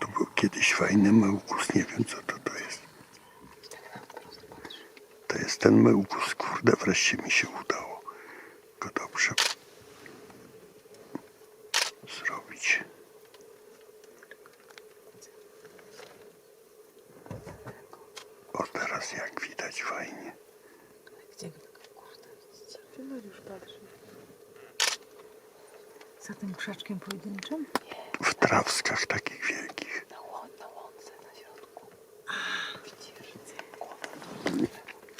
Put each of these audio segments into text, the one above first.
Tu był kiedyś fajny mełkus, nie wiem co to, to jest. To jest ten mełkus, kurde, wreszcie mi się udało go dobrze zrobić. O teraz jak widać fajnie. Gdzie go tak kurde widzicie? Czy Mariusz patrzy? Za tym krzaczkiem pojedynczym? W trawskach takich wielkich. Na, łą, na łące na środku. A, widzisz, głowa.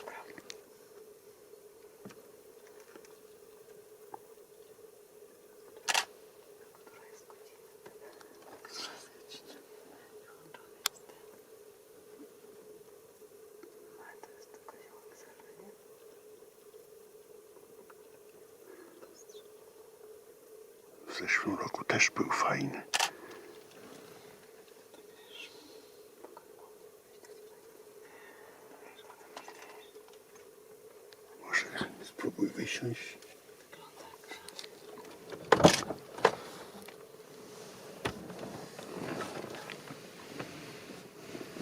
Prawda. Która jest godzina? Która jest godzina? Wyłączony jest ten. Ale to jest tylko ziołek zerwy, nie? W zeszłym roku też był fajny. Może spróbuj wysiąść.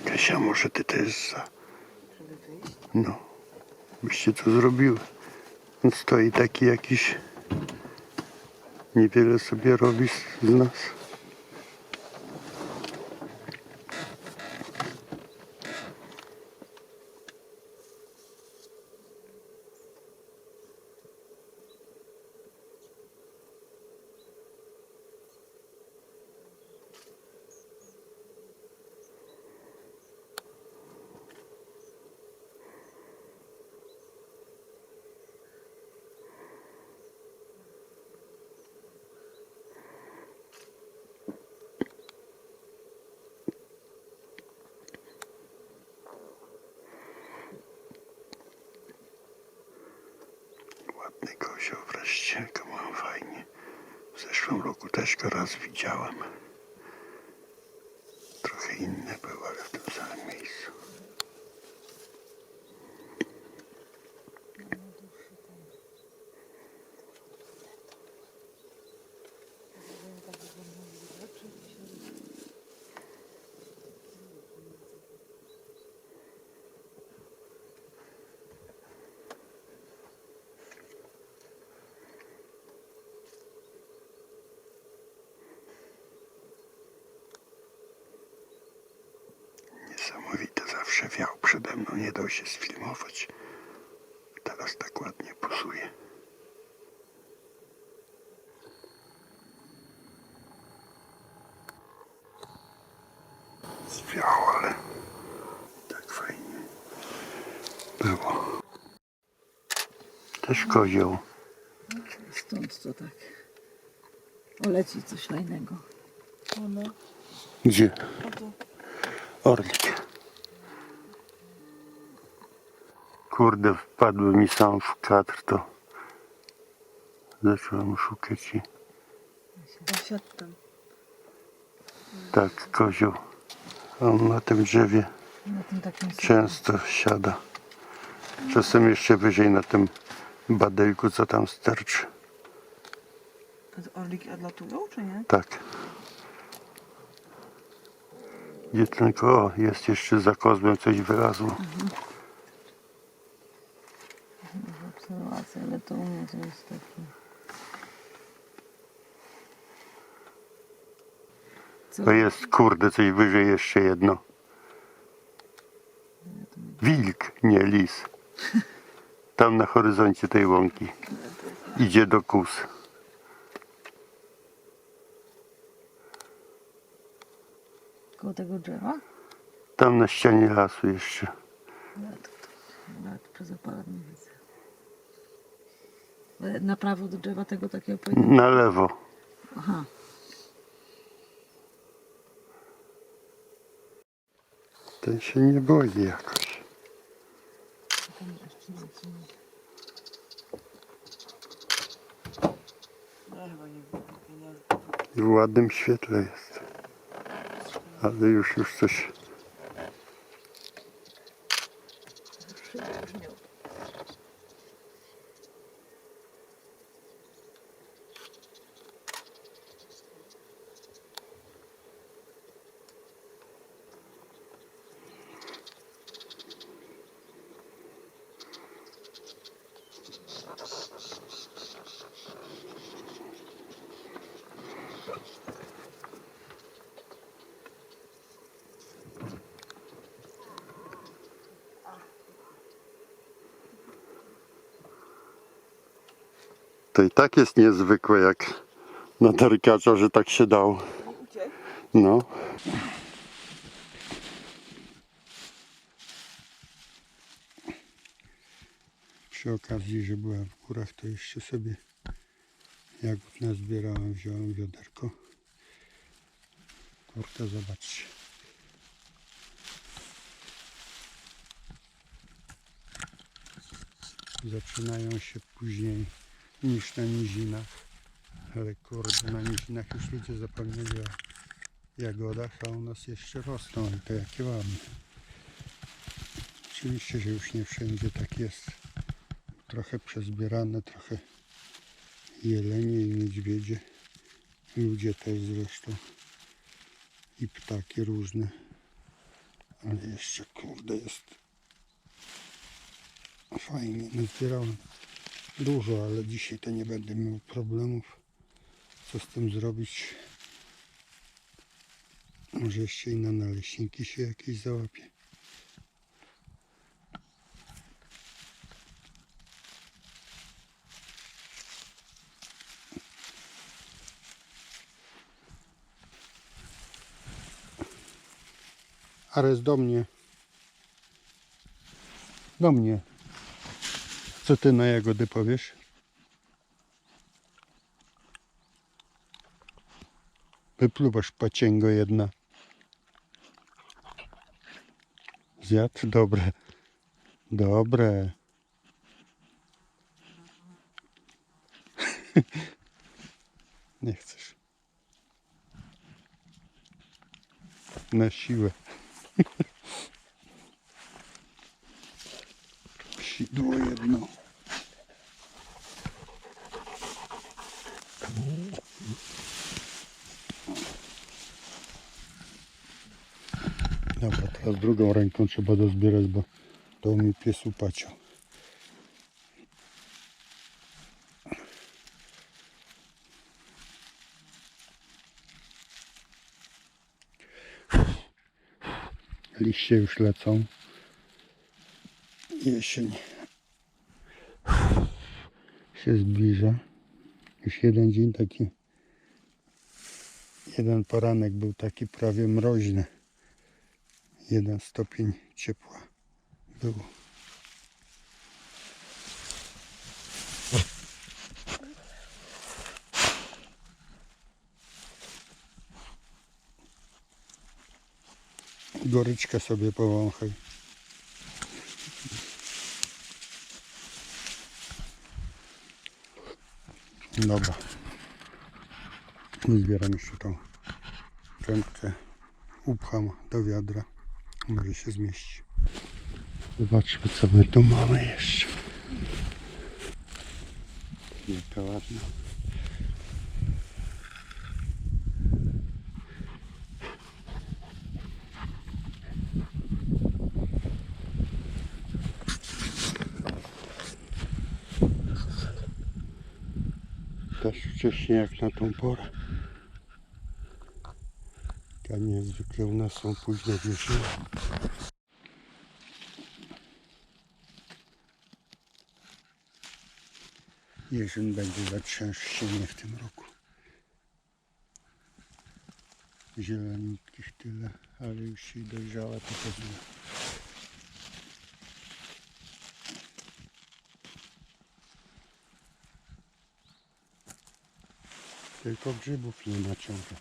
Kasia, może ty też za... No, byście to zrobiły. On stoi taki jakiś... Niewiele sobie robi z nas. Ładny kozioł wreszcie, go mam fajnie. W zeszłym roku też go raz widziałem. Trochę inny był, ale w tym samym miejscu. Niesamowite, zawsze wiał przede mną, nie dał się sfilmować. Teraz tak ładnie posuje. Zwiało, ale tak fajnie było. Też kozioł. Stąd to tak. Oleci coś fajnego. Gdzie? Orlik. Kurde, wpadły mi sam w kadr, to zacząłem szukać i tak, kozioł. On na tym drzewie Na tym takim często siada. Czasem jeszcze wyżej na tym badelku, co tam sterczy. A orliki odlatują, czy nie? Tak. Gdzie tylko, o, jest jeszcze za kozłem coś wylazło. obserwacja, ale to u mnie to jest taki... Co? To jest, kurde, coś wyżej jeszcze jedno. Wilk, nie lis. Tam na horyzoncie tej łąki. Idzie do kus. Koło tego drzewa? Tam na ścianie lasu jeszcze. To, nawet przez aparat nie widzę. Ale Na prawo do drzewa tego takiego pojedynczego. Na lewo. Aha. Ten się nie boi jakoś. Tam jeszcze No chyba nie, nie, nie. W ładnym świetle jest. Ale już, już coś. To i tak jest niezwykłe jak na tarykacza, że tak się uciekł. No. Przy okazji, że byłem w górach, to jeszcze sobie jagód nazbierałem, wziąłem wiaderko. Kurde, zobaczcie. Zaczynają się później niż na nizinach. Ale kurde, na nizinach już ludzie zapomnieli o jagodach, a u nas jeszcze rosną i to jakie ładne. Oczywiście, że już nie wszędzie tak jest. Trochę przezbierane, trochę jelenie i niedźwiedzie. Ludzie też zresztą. I ptaki różne. Ale jeszcze kurde jest fajnie. Nazbierałem dużo, ale dzisiaj to nie będę miał problemów. Co z tym zrobić? Może jeszcze i na naleśniki się jakieś załapie. Ares do mnie. Do mnie. Co ty na jagody powiesz? Wypluwasz pacięgo jedna. Zjadł? Dobre. Dobre. Nie chcesz. Na siłę. Sidło jedno. Dobra, teraz drugą ręką trzeba dozbierać, bo to mi pies upaciał. Liście już lecą. Jesień się zbliża. Już jeden dzień taki, jeden poranek był taki prawie mroźny. Jeden stopień ciepła był. Goryczkę sobie powąchaj. Dobra. Zbieram jeszcze tą prędkę. Upcham do wiadra. Może się zmieści. Zobaczmy co my tu mamy jeszcze. Jaka ładna. Też wcześniej jak na tą porę. A niezwykle u nas są późne wiosny. Jeżyn będzie za trzęsienie w tym roku. Zielenitkich tyle, ale już się dojrzała to pewnie. Tylko grzybów nie ma ciągle.